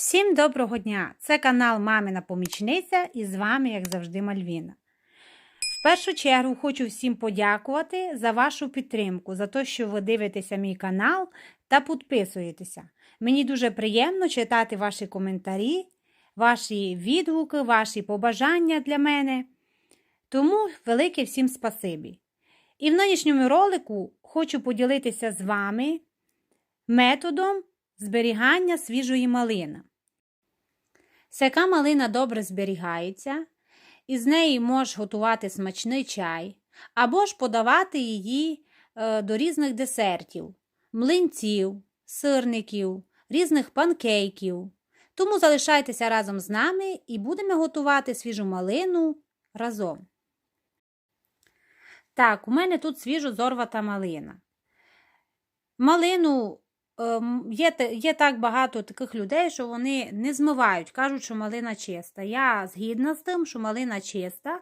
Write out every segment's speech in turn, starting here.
Всім доброго дня! Це канал Мамина Помічниця і з вами, як завжди, Мальвіна. В першу чергу хочу всім подякувати за вашу підтримку, за те, що ви дивитеся мій канал та підписуєтеся. Мені дуже приємно читати ваші коментарі, ваші відгуки, ваші побажання для мене. Тому велике всім спасибі. І в нинішньому ролику хочу поділитися з вами методом зберігання свіжої малини. Сяка малина добре зберігається, і з неї можеш готувати смачний чай, або ж подавати її е, до різних десертів, млинців, сирників, різних панкейків. Тому залишайтеся разом з нами і будемо готувати свіжу малину разом. Так, у мене тут свіжо зорвата малина. Малину є, є так багато таких людей, що вони не змивають, кажуть, що малина чиста. Я згідна з тим, що малина чиста,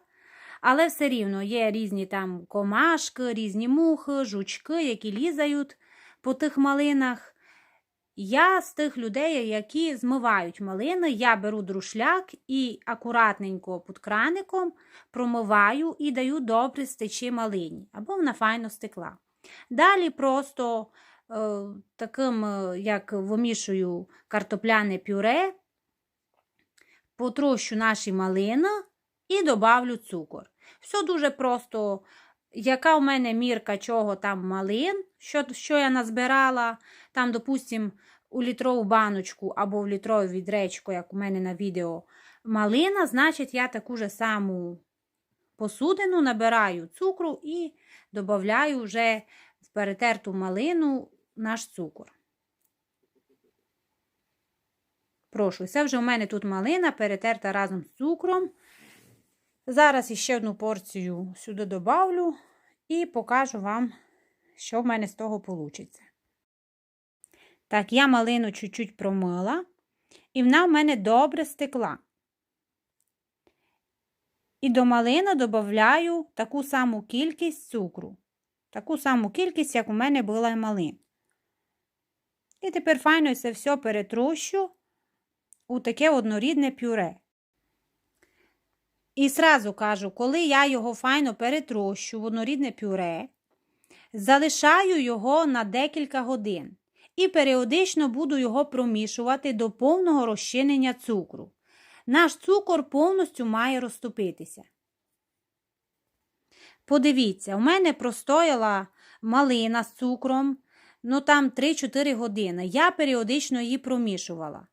але все рівно є різні там комашки, різні мухи, жучки, які лізають по тих малинах. Я з тих людей, які змивають малини, я беру друшляк і акуратненько під краником промиваю і даю добре стечі малині, або вона файно стекла. Далі просто таким, е, як вимішую картопляне пюре, потрощу наші малини і добавлю цукор. Все дуже просто. Яка у мене мірка чого там малин, що, що я назбирала, там, допустим, у літрову баночку або в літрову відречку, як у мене на відео, малина, значить, я таку же саму посудину набираю цукру і додаю вже в перетерту малину наш цукор. Прошу, це вже у мене тут малина перетерта разом з цукром. Зараз іще одну порцію сюди добавлю і покажу вам, що в мене з того вийде. Так, я малину чуть-чуть промила, і вона в мене добре стекла. І до малини додаю таку саму кількість цукру. Таку саму кількість, як у мене була малин. І тепер файно це все перетрощу у таке однорідне пюре. І сразу кажу, коли я його файно перетрощу в однорідне пюре, залишаю його на декілька годин і періодично буду його промішувати до повного розчинення цукру. Наш цукор повністю має розтопитися. Подивіться, у мене простояла малина з цукром, ну там 3-4 години. Я періодично її промішувала.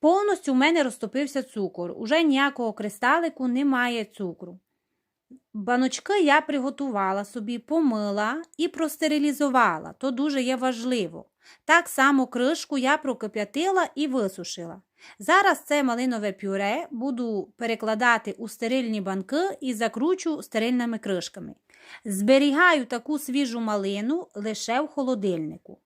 Повністю в мене розтопився цукор. Уже ніякого кристалику немає цукру. Баночки я приготувала собі, помила і простерилізувала. То дуже є важливо. Так само кришку я прокип'ятила і висушила. Зараз це малинове пюре буду перекладати у стерильні банки і закручу стерильними кришками. Зберігаю таку свіжу малину лише в холодильнику.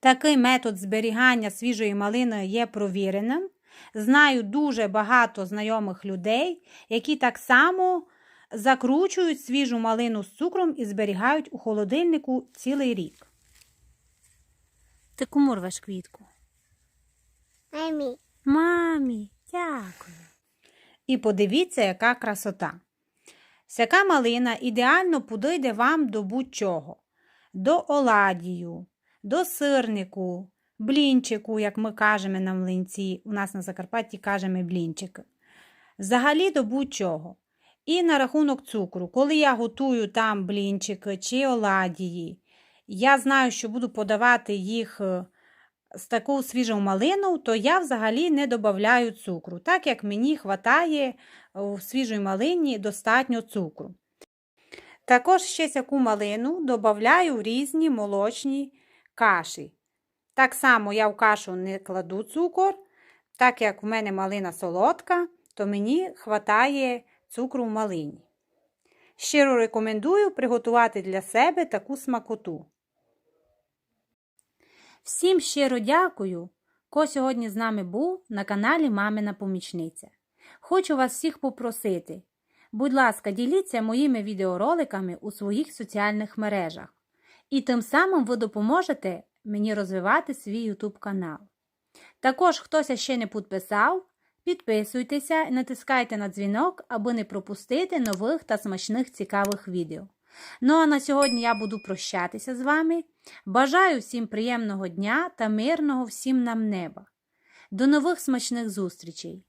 Такий метод зберігання свіжої малини є провіреним. Знаю дуже багато знайомих людей, які так само закручують свіжу малину з цукром і зберігають у холодильнику цілий рік. Ти кому рвеш квітку? Мамі, Мамі, дякую. І подивіться, яка красота. Сяка малина ідеально подійде вам до будь-чого. До оладію, до сирнику, блінчику, як ми кажемо на млинці. У нас на Закарпатті кажемо блінчики. Взагалі до будь-чого. І на рахунок цукру, коли я готую там блінчики чи оладії, я знаю, що буду подавати їх е, з таку свіжу малину, то я взагалі не додаю цукру, так як мені вистачає у свіжій малині достатньо цукру. Також ще сяку малину додаю в різні молочні каші. Так само я в кашу не кладу цукор, так як в мене малина солодка, то мені вистачає цукру в малині. Щиро рекомендую приготувати для себе таку смакоту. Всім щиро дякую, хто сьогодні з нами був на каналі Мамина Помічниця. Хочу вас всіх попросити. Будь ласка, діліться моїми відеороликами у своїх соціальних мережах. І тим самим ви допоможете мені розвивати свій YouTube канал. Також, хтось ще не підписав, підписуйтеся і натискайте на дзвінок, аби не пропустити нових та смачних цікавих відео. Ну а на сьогодні я буду прощатися з вами. Бажаю всім приємного дня та мирного всім нам неба. До нових смачних зустрічей!